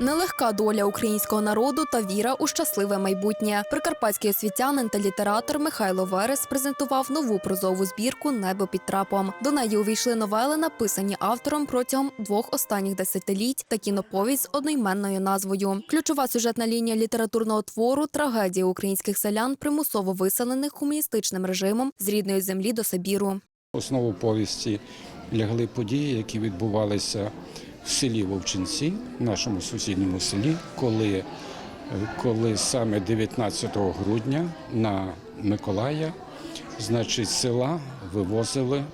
Нелегка доля українського народу та віра у щасливе майбутнє. Прикарпатський освітянин та літератор Михайло Верес презентував нову прозову збірку Небо під трапом. До неї увійшли новели, написані автором протягом двох останніх десятиліть та кіноповість з одноіменною назвою. Ключова сюжетна лінія літературного твору трагедія українських селян, примусово виселених комуністичним режимом з рідної землі до Сибіру. Основу повісті лягли події, які відбувалися селі Вовчинці, нашому сусідньому селі, коли, коли саме 19 грудня на Миколая, значить, села вивозили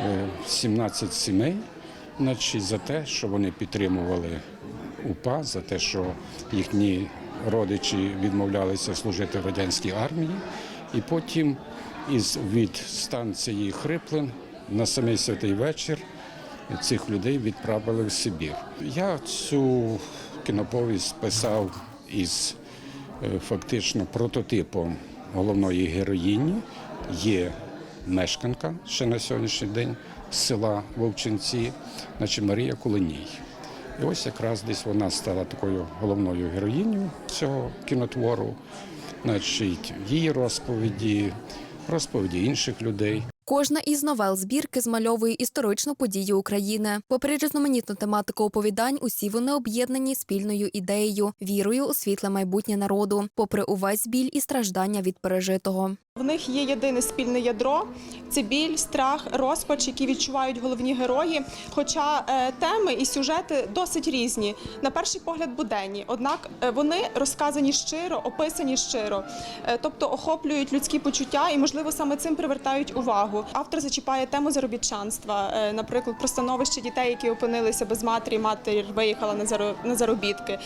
е, 17 сімей, значить, за те, що вони підтримували УПА, за те, що їхні родичі відмовлялися служити в радянській армії, і потім із від станції Хриплин на самий святий вечір цих людей відправили в Сибір. Я цю кіноповість писав із е, фактично прототипом головної героїні. Є мешканка ще на сьогоднішній день з села Вовчинці, значить Марія Кулиній. І ось якраз десь вона стала такою головною героїнею цього кінотвору, значить, її розповіді, розповіді інших людей. Кожна із новел збірки змальовує історичну подію України. Попри різноманітну тематику оповідань, усі вони об'єднані спільною ідеєю, вірою у світле майбутнє народу, попри увесь біль і страждання від пережитого. В них є єдине спільне ядро це біль, страх, розпач, які відчувають головні герої. Хоча е, теми і сюжети досить різні, на перший погляд буденні. Однак е, вони розказані щиро, описані щиро, е, тобто охоплюють людські почуття і, можливо, саме цим привертають увагу. Автор зачіпає тему заробітчанства, наприклад, про становище дітей, які опинилися без матері, матір виїхала на заро- на заробітки.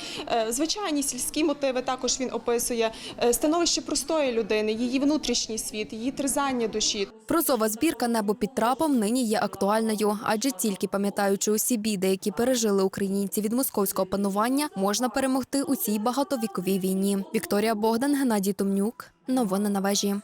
Звичайні сільські мотиви також він описує становище простої людини, її внутрішній світ, її тризання душі. Прозова збірка Небо під трапом нині є актуальною, адже тільки пам'ятаючи усі біди, які пережили українці від московського панування, можна перемогти у цій багатовіковій війні. Вікторія Богдан, Геннадій Томнюк. Новини на вежі.